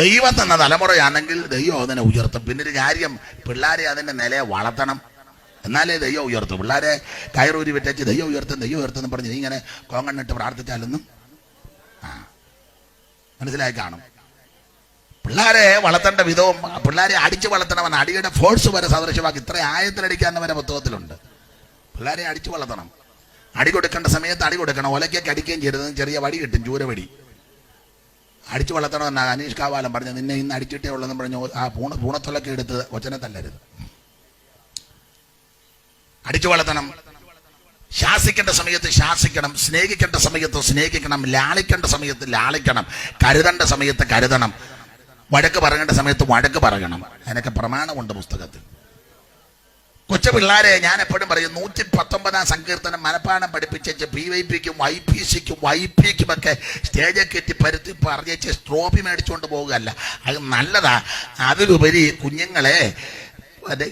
ദൈവം തന്ന തലമുറയാണെങ്കിൽ ദൈവം അതിനെ ഉയർത്തും. പിന്നെ ഒരു കാര്യം പിള്ളേരെ അതിന്റെ നിലയെ വളർത്തണം. എന്നാലേ ദൈവം ഉയർത്തും. പിള്ളേരെ കയറൂരി വിട്ടേച്ച് ദൈവം ഉയർത്തും ദൈവം ഉയർത്തും പറഞ്ഞ് നീ ഇങ്ങനെ കോങ്ങണ്ണിട്ട് പ്രാർത്ഥിച്ചാലൊന്നും ആ മനസ്സിലായി കാണും. പിള്ളേരെ വളർത്തേണ്ട വിധവും പിള്ളേരെ അടിച്ചു വളർത്തണമെന്ന് അടിയുടെ ഫോഴ്സ് വരെ സദൃശമാക്കി ഇത്ര ആയത്തിലടിക്കാൻ വരെ പുസ്തകത്തിലുണ്ട്. പിള്ളേരെ അടിച്ചു വളർത്തണം. അടി കൊടുക്കേണ്ട സമയത്ത് അടി കൊടുക്കണം. ഒലക്കൊക്കെ അടിക്കുകയും ചെയ്യരുത്. ചെറിയ വടി കിട്ടും ചൂരവടി. അടിച്ചു വളർത്തണമെന്നാണ് അനീഷ് കാവാലം പറഞ്ഞു നിന്നെ ഇന്ന് അടിച്ചിട്ടേ ഉള്ളെന്ന് പറഞ്ഞു ആ പൂണ പൂണത്തൊലൊക്കെ എടുത്ത് കൊച്ചനെ തല്ലരുത്. അടിച്ചു വളർത്തണം ശാസിക്കേണ്ട സമയത്ത് ശാസിക്കണം. സ്നേഹിക്കേണ്ട സമയത്ത് സ്നേഹിക്കണം. ലാളിക്കേണ്ട സമയത്ത് ലാളിക്കണം. കരുതേണ്ട സമയത്ത് കരുതണം. വഴക്ക് പറയേണ്ട സമയത്ത് വഴക്ക് പറയണം. അതിനൊക്കെ പ്രമാണമുണ്ട് പുസ്തകത്തിൽ. കൊച്ചു പിള്ളേരെ ഞാൻ എപ്പോഴും പറയും നൂറ്റി പത്തൊമ്പതാം സങ്കീർത്തനം മനപ്പാഠം പഠിപ്പിച്ച ബി വൈ പിക്കും വൈ പി സിക്കും വൈ പിക്കും ഒക്കെ സ്റ്റേജിൽ കയറ്റി പരുത്തി പറഞ്ഞേച്ച് സ്ട്രോഫി മേടിച്ചുകൊണ്ട് പോകുകയല്ല അത് നല്ലതാ. അതിലുപരി കുഞ്ഞുങ്ങളെ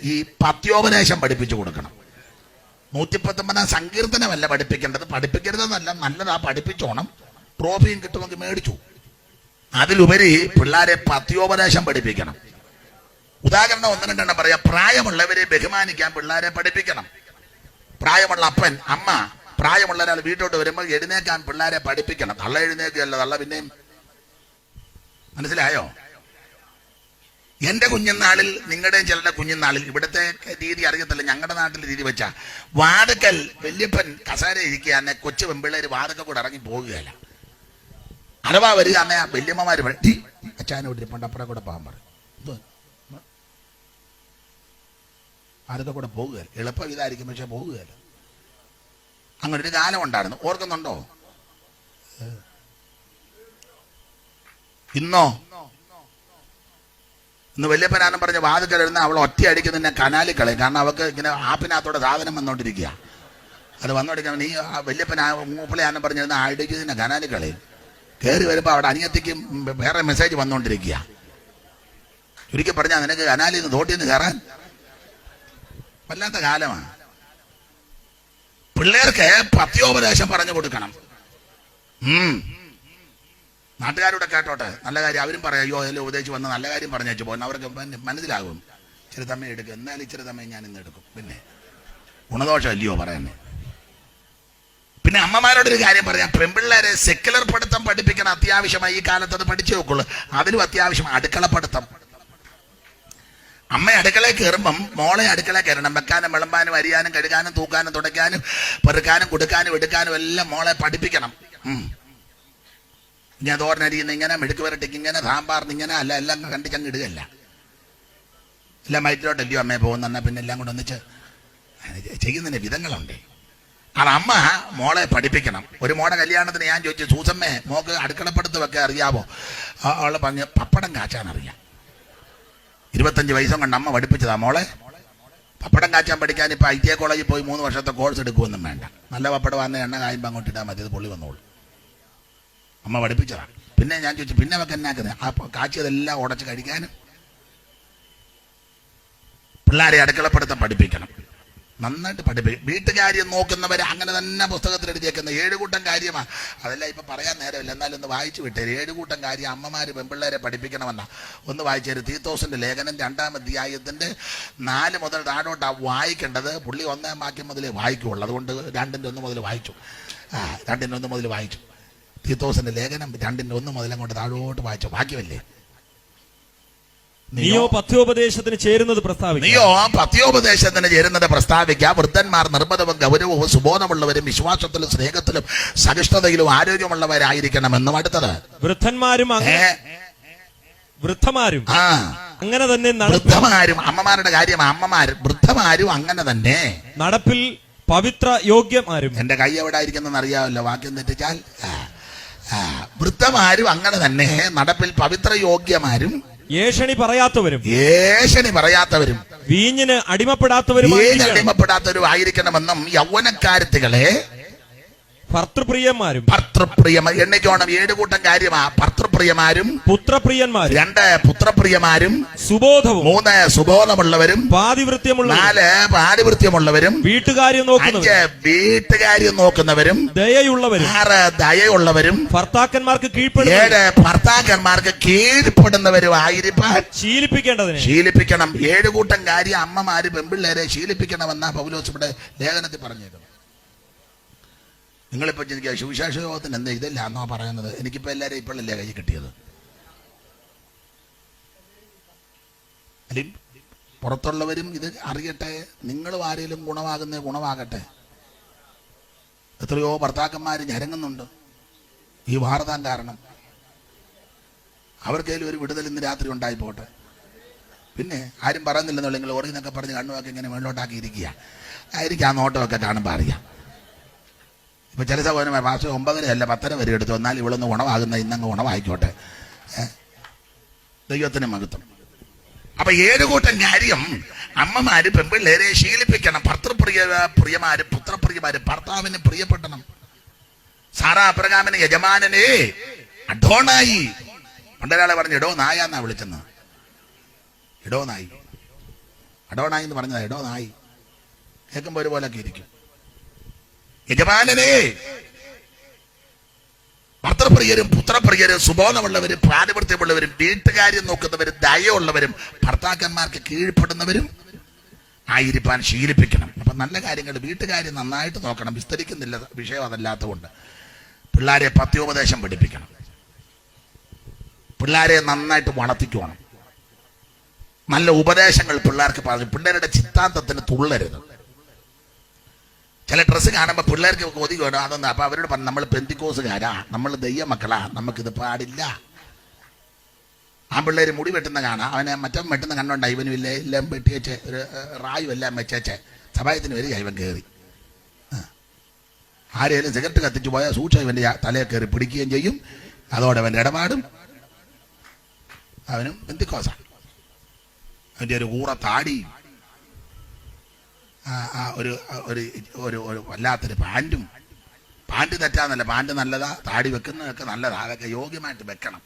ഈ പത്യോപദേശം പഠിപ്പിച്ചു കൊടുക്കണം. നൂറ്റി പത്തൊമ്പതാം സങ്കീർത്തനമല്ല പഠിപ്പിക്കേണ്ടത്. പഠിപ്പിക്കരുതെന്നല്ല നല്ലതാ. പഠിപ്പിച്ചോണം. ട്രോഫിയും കിട്ടുമെങ്കിൽ മേടിച്ചു. അതിലുപരി പിള്ളേരെ പത്യോപദേശം പഠിപ്പിക്കണം. ഉദാഹരണം ഒന്ന് രണ്ടെണ്ണം പറയാം. പ്രായമുള്ളവരെ ബഹുമാനിക്കാൻ പിള്ളേരെ പഠിപ്പിക്കണം. പ്രായമുള്ള അപ്പൻ അമ്മ പ്രായമുള്ള ഒരാൾ വീട്ടോട്ട് വരുമ്പോൾ എഴുന്നേക്കാൻ പിള്ളേരെ പഠിപ്പിക്കണം. തള്ള എഴുന്നേക്കുകയല്ല തള്ള പിന്നെയും. മനസ്സിലായോ? എന്റെ കുഞ്ഞുനാളിൽ നിങ്ങളുടെയും ചിലരുടെ കുഞ്ഞുനാളിൽ ഇവിടുത്തെ രീതി അറിയത്തില്ല. ഞങ്ങളുടെ നാട്ടിൽ രീതി വെച്ച വാതുക്കൽ വല്യപ്പൻ കസേര എന്നെ കൊച്ചു പെമ്പിള്ളേര് വാതുക്ക കൂടെ ഇറങ്ങി പോകുകയല്ല അഥവാ വരിക അന്നേ ആ വല്യമ്മമാര് അച്ഛാനോട് ഇരിപ്പുണ്ട് അപ്പുറം കൂടെ പോകാൻ പറയും. അതൊക്കെ കൂടെ പോകുകയല്ല എളുപ്പം ഇതായിരിക്കും പക്ഷെ പോകുകയല്ല അങ്ങനൊരു ഒരു ഉണ്ടായിരുന്നു. ഓർക്കുന്നുണ്ടോ? ഇന്നോ? ഇന്ന് വല്യപ്പനാനം പറഞ്ഞ വാതുക്കലിരുന്ന് അവൾ ഒറ്റ അടിക്കുന്ന നിന്നെ കനാലിൽ കളയും. കാരണം അവൾക്ക് ഇങ്ങനെ ആപ്പിനകത്തോടെ സാധനം വന്നോണ്ടിരിക്കുക. അത് വന്നോടിക്കാൻ നീ വല്യപ്പന മൂപ്പിളയാനും പറഞ്ഞിരുന്ന അടിക്ക് നിന്നെ കനാലിൽ കളയും. കയറി വരുമ്പോൾ അവിടെ അനിയത്തിക്ക് വേറെ മെസ്സേജ് വന്നോണ്ടിരിക്കുക. ചുരുക്കി പറഞ്ഞാൽ നിനക്ക് തോട്ടിൽ നിന്ന് കയറാൻ വല്ലാത്ത കാലമാണ്. പിള്ളേർക്ക് പത്യോപദേശം പറഞ്ഞു കൊടുക്കണം. നാട്ടുകാരോടെ കേട്ടോട്ടെ. നല്ല കാര്യം അവരും പറയാം അയ്യോ അതിൽ ഉപദേശിച്ച് വന്ന് നല്ല കാര്യം പറഞ്ഞു പോകുന്നു അവർക്ക് മനസ്സിലാകും. ഇച്ചിരി തമ്മ എടുക്കും. എന്നാലും ഇച്ചിരി തമ്മ ഞാൻ ഇന്ന് എടുക്കും. പിന്നെ ഗുണദോഷം അല്ലയോ പറയുന്നത് പിന്നെ അമ്മമാരോടൊരു കാര്യം പറയാം. പെൺപിള്ളേരെ സെക്കുലർ പഠിത്തം പഠിപ്പിക്കണം അത്യാവശ്യമായി. ഈ കാലത്ത് അത് പഠിച്ചു നോക്കുള്ളൂ അതിലും അത്യാവശ്യം അടുക്കള പഠിത്തം. അമ്മ അടുക്കളയിൽ കയറുമ്പം മോളെ അടുക്കള കയറണം വെക്കാനും വിളമ്പാനും അരിയാനും കഴുകാനും തൂക്കാനും തുടയ്ക്കാനും പെറുക്കാനും കൊടുക്കാനും എടുക്കാനും എല്ലാം മോളെ പഠിപ്പിക്കണം. ഞാൻ തോരനരിയുന്ന ഇങ്ങനെ മെഴുക്ക് വരട്ടിക്ക് ഇങ്ങനെ സാമ്പാറിന് ഇങ്ങനെ അല്ല എല്ലാം കണ്ടിച്ചങ്ങ് ഇടുകയല്ല. എല്ലാം വയറ്റിലോട്ടല്ലയോ അമ്മയെ പോകുന്നെന്നാ പിന്നെ എല്ലാം കൂടെ ഒന്നിച്ച് ചെയ്യുന്നതിന് വിധങ്ങളുണ്ട്. അത് അമ്മ മോളെ പഠിപ്പിക്കണം. ഒരു മോളെ കല്യാണത്തിന് ഞാൻ ചോദിച്ചു സൂസമ്മേ മോക്ക് അടുക്കളപ്പടുത്ത് വെക്കാൻ അറിയാവോ? ആ, അവൾ പറഞ്ഞ് പപ്പടം കാച്ചാൻ അറിയാം ഇരുപത്തഞ്ച് വയസ്സും കണ്ട് അമ്മ പഠിപ്പിച്ചതാ മോളെ. പപ്പടം കാച്ചാൻ പഠിക്കാൻ ഇപ്പൊ ഐ ടി ഐ കോളേജിൽ പോയി മൂന്ന് വർഷത്തെ കോഴ്സ് എടുക്കുമെന്നും വേണ്ട. നല്ല പപ്പടം വന്ന എണ്ണ കായുമ്പോൾ അങ്ങോട്ട് ഇട്ടാൽ മതി അത് പൊള്ളി വന്നോളൂ. അമ്മ പഠിപ്പിച്ചതാ. പിന്നെ ഞാൻ ചോദിച്ചു പിന്നെ അവക്ക് എന്നാക്കുന്നത് ആ കാച്ചിയതെല്ലാം ഉടച്ച് കഴിക്കാനും. പിള്ളേരെ അടുക്കളപ്പെടുത്തം പഠിപ്പിക്കണം. നന്നായിട്ട് പഠിപ്പിക്കും വീട്ടുകാര്യം നോക്കുന്നവരെ അങ്ങനെ തന്നെ പുസ്തകത്തിൽ എഴുതിയേക്കുന്ന ഏഴുകൂട്ടം കാര്യമാണ് അതെല്ലാം ഇപ്പൊ പറയാൻ നേരമില്ല. എന്നാലും ഒന്ന് വായിച്ചു വിട്ടേര്. ഏഴുകൂട്ടം കാര്യം അമ്മമാർ പെൺപിള്ളേരെ പഠിപ്പിക്കണമെന്ന. ഒന്ന് വായിച്ചേര്. തീത്തോസിന്റെ ലേഖനം രണ്ടാം അധ്യായത്തിന്റെ നാല് മുതൽ താഴോട്ടാ വായിക്കേണ്ടത്. പുള്ളി ഒന്നാം വാക്യം മുതലേ വായിക്കുള്ളൂ. അതുകൊണ്ട് രണ്ടിന്റെ ഒന്ന് മുതൽ വായിച്ചു. ആ രണ്ടിന്റെ ഒന്ന് മുതൽ വായിച്ചു. തീത്തോസിന്റെ ലേഖനം രണ്ടിന്റെ ഒന്ന് മുതൽ അങ്ങോട്ട് താഴോട്ട് വായിച്ചു. വാക്യമല്ലേ? നീയോ പഥ്യോപദേശത്തിന് ചേരുന്നത് പ്രസ്താവിക്കുക നീയോ പത്യോപദേശത്തിന് ചേരുന്നത് പ്രസ്താവിക്കുക വൃദ്ധന്മാർ നിർബന്ധവും ഗൗരവവും സുബോധമുള്ളവരും വിശ്വാസത്തിലും സ്നേഹത്തിലും സഹിഷ്ണുതയിലും ആരോഗ്യമുള്ളവരായിരിക്കണമെന്നും അടുത്തത്. വൃദ്ധന്മാരും വൃദ്ധമാരും ആ. അങ്ങനെ തന്നെ വൃദ്ധമാരും അമ്മമാരുടെ കാര്യം അമ്മമാർ വൃദ്ധമാരും അങ്ങനെ തന്നെ. നടപ്പിൽ പവിത്ര യോഗ്യമാരും. എന്റെ കൈ എവിടെ ആയിരിക്കുന്നെന്ന് അറിയാമല്ലോ വാക്യം തെറ്റിച്ചാൽ. വൃദ്ധമാരും അങ്ങനെ തന്നെ നടപ്പിൽ പവിത്ര യോഗ്യമാരും ഏഷണി പറയാത്തവരും ഏഷണി പറയാത്തവരും. വീഞ്ഞിന് അടിമപ്പെടാത്തവരും അടിമപ്പെടാത്തവരും ആയിരിക്കണമെന്നും യൗവനക്കാരത്തികളെ ഭർത്തൃപ്രിയന്മാരും. ഭർത്തൃപ്രിയ എണ്ണിക്കോണം. ഏഴ് കൂട്ടം കാര്യമാ. ഭർത്തൃപ്രിയമാരും. പുത്രപ്രിയന്മാരും. രണ്ട് പുത്രപ്രിയമാരും. സുബോധവും. മൂന്ന് സുബോധമുള്ളവരും. പാതിവൃത്യമുള്ള നാല് പാതിവൃത്യമുള്ളവരും. വീട്ടുകാര്യം അഞ്ച് നോക്കുന്നവരും വീട്ടുകാര്യം നോക്കുന്നവരും. ദയയുള്ളവരും. ആറ് ദയയുള്ളവരും. ഭർത്താക്കന്മാർക്ക് കീഴ്പ്പെടും ഏഴ് ഭർത്താക്കന്മാർക്ക് കീഴ്പ്പെടുന്നവരും ആയിരിക്കാൻ ശീലിപ്പിക്കേണ്ടതിന്. ശീലിപ്പിക്കണം. ഏഴ് കൂട്ടം കാര്യം അമ്മമാര് പെമ്പിള്ളേരെ ശീലിപ്പിക്കണമെന്നാ പൗലോസ് ഇവിടെ ലേഖനത്തിൽ പറഞ്ഞേക്കുന്നത് നിങ്ങളിപ്പോ ചിന്തിക്കുക സുവിശേഷ യോഗത്തിന് എന്താ ഇതല്ല എന്നോ പറയുന്നത്? എനിക്കിപ്പോൾ എല്ലാവരും ഇപ്പോഴല്ലേ കൈ കിട്ടിയത്? പുറത്തുള്ളവരും ഇത് അറിയട്ടെ നിങ്ങളും ആരെങ്കിലും ഗുണമാകുന്ന ഗുണമാകട്ടെ. എത്രയോ ഭർത്താക്കന്മാർ ഞരങ്ങുന്നുണ്ട്. ഈ വാർത്താൻ കാരണം. അവർക്കേലും ഒരു വിടുതൽ ഇന്ന് രാത്രി ഉണ്ടായിപ്പോട്ടെ പിന്നെ ആരും പറയുന്നില്ലെന്നുള്ളൂ നിങ്ങൾ ഓറിയെന്നൊക്കെ പറഞ്ഞ് കണ്ണുമൊക്കെ ഇങ്ങനെ മുകളിലോട്ടാക്കി ഇരിക്കുക. ആയിരിക്കും ആ നോട്ടമൊക്കെ കാണുമ്പോൾ അറിയാം. ഇപ്പൊ ചില സഹോദരന്മാർ ഒമ്പതര അല്ല പത്തര വരെ എടുത്തു. എന്നാൽ ഇവളൊന്ന് ഗുണമാകുന്ന ഇന്നങ്ങ് ഗുണമായിക്കോട്ടെ. ഏ? ദൈവത്തിന് മഹത്വം. അപ്പൊ ഏത് കൂട്ടം കാര്യം അമ്മമാര് പെമ്പിള്ളേരെ ശീലിപ്പിക്കണം. ഭർത്തൃപ്രിയ പ്രിയമാര് പുത്രപ്രിയമാര് ഭർത്താവിന് പ്രിയപ്പെടണം. സാറാ അബ്രഹാമിന് യജമാനനെ അഡോണായി. പണ്ടൊരാളെ പറഞ്ഞു എടോ നായ എന്നാ വിളിച്ചെന്ന്. എടോ നായി. അഡോണായി എന്ന് പറഞ്ഞതാ എടോ നായി. കേൾക്കുമ്പോൾ ഒരുപോലൊക്കെ ഇരിക്കും. യജമാനനെ. ഭർത്തൃപ്രിയരും പുത്രപ്രിയരും സുബോധമുള്ളവരും പ്രാതിപൃത്യമുള്ളവരും വീട്ടുകാര്യം നോക്കുന്നവരും ദയയുള്ളവരും ഭർത്താക്കന്മാർക്ക് കീഴ്പ്പെടുന്നവരും ആയിരിക്കാൻ ശീലിപ്പിക്കണം. അപ്പൊ നല്ല കാര്യങ്ങൾ വീട്ടുകാര്യം നന്നായിട്ട് നോക്കണം. വിസ്തരിക്കുന്നില്ല വിഷയം അതല്ലാത്തതുകൊണ്ട്. പിള്ളേരെ പത്യോപദേശം പഠിപ്പിക്കണം. പിള്ളേരെ നന്നായിട്ട് വളർത്തിക്കുവാണം. നല്ല ഉപദേശങ്ങൾ പിള്ളേർക്ക് പറഞ്ഞു. പിള്ളേരുടെ ചിത്താന്തത്തിന് തുള്ളരുത്. ചില ഡ്രസ്സ് കാണുമ്പോൾ പിള്ളേർക്ക് കൊതി വേണം. അതൊന്നും അപ്പം അവരോട് പറഞ്ഞു നമ്മൾ പെന്തിക്കോസുകാരാ. നമ്മൾ ദയ്യ മക്കളാ നമുക്കിത് പാടില്ല. ആ പിള്ളേർ മുടി വെട്ടുന്ന കാണാം. അവനെ മറ്റവൻ വെട്ടുന്ന കണ്ണുണ്ട് ഇവനും ഇല്ലേ? എല്ലാം വെട്ടിയേച്ച് ഒരു റായു എല്ലാം വെച്ചേച്ച് സഭായത്തിന് വരിക ഇവൻ കയറി. ആരെയും സിഗരറ്റ് കത്തിച്ചു പോയാൽ സൂക്ഷ്മ ഇവന്റെ തലയെ കയറി പിടിക്കുകയും ചെയ്യും. അതോടെ അവന്റെ ഇടപാടും. അവനും ബന്ധിക്കോസാണ് അവന്റെ ഒരു കൂറ താടിയും ഒരു ഒരു ഒരു ഒരു വല്ലാത്തൊരു പാന്റും പാന്റ് തെറ്റാന്നല്ല പാന്റ് നല്ലതാ താടി വെക്കുന്നതൊക്കെ നല്ലതാ അതൊക്കെ യോഗ്യമായിട്ട് വെക്കണം.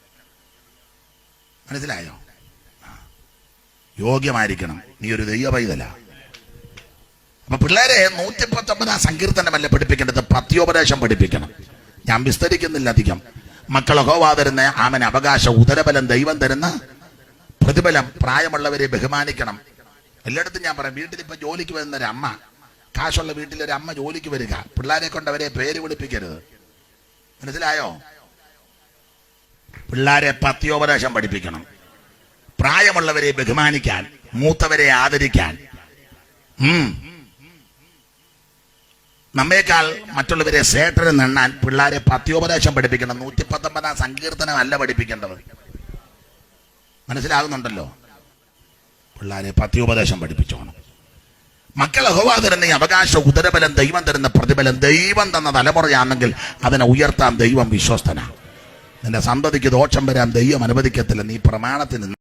മനസ്സിലായോ? യോഗ്യമായിരിക്കണം. നീ ഒരു ദൈവ പൈതല അപ്പൊ പിള്ളേരെ നൂറ്റി പത്തൊമ്പതാം സങ്കീർത്തനമല്ല പഠിപ്പിക്കേണ്ടത്? പത്യോപദേശം പഠിപ്പിക്കണം. ഞാൻ വിസ്തരിക്കുന്നില്ല അധികം. മക്കളൊഹോവാ ഹോവാ തരുന്ന ആമൻ അവകാശം ഉദരബലം ദൈവം തരുന്ന പ്രതിഫലം പ്രായമുള്ളവരെ ബഹുമാനിക്കണം. എല്ലായിടത്തും ഞാൻ പറയാം വീട്ടിൽ ഇപ്പൊ ജോലിക്ക് വരുന്ന ഒരു അമ്മ കാശുള്ള വീട്ടിൽ ഒരു അമ്മ ജോലിക്ക് വരിക പിള്ളേരെ കൊണ്ട് അവരെ പേര് വിളിപ്പിക്കരുത്. മനസ്സിലായോ? പിള്ളേരെ പത്യോപദേശം പഠിപ്പിക്കണം. പ്രായമുള്ളവരെ ബഹുമാനിക്കാൻ മൂത്തവരെ ആദരിക്കാൻ. നമ്മേക്കാൾ മറ്റുള്ളവരെ സേട്ടന് നിണ്ണാൻ പിള്ളേരെ പത്യോപദേശം പഠിപ്പിക്കണം. നൂറ്റി പത്തൊമ്പതാം സങ്കീർത്തനം അല്ല പഠിപ്പിക്കേണ്ടത്. മനസ്സിലാകുന്നുണ്ടല്ലോ? പിള്ളേരെ പത്യോപദേശം പഠിപ്പിച്ചോണം. മക്കൾ അഹോവാ തരുന്ന ഈ അവകാശ ഉദരബലം ദൈവം തരുന്ന പ്രതിബലം ദൈവം തന്ന തലമുറയാണെങ്കിൽ അതിനെ ഉയർത്താൻ ദൈവം വിശ്വസ്തനാണ് നിന്റെ സന്തതിക്ക് ദോഷം വരാൻ ദൈവം അനുവദിക്കത്തില്ല. നീ പ്രമാണത്തിൽ നിന്ന്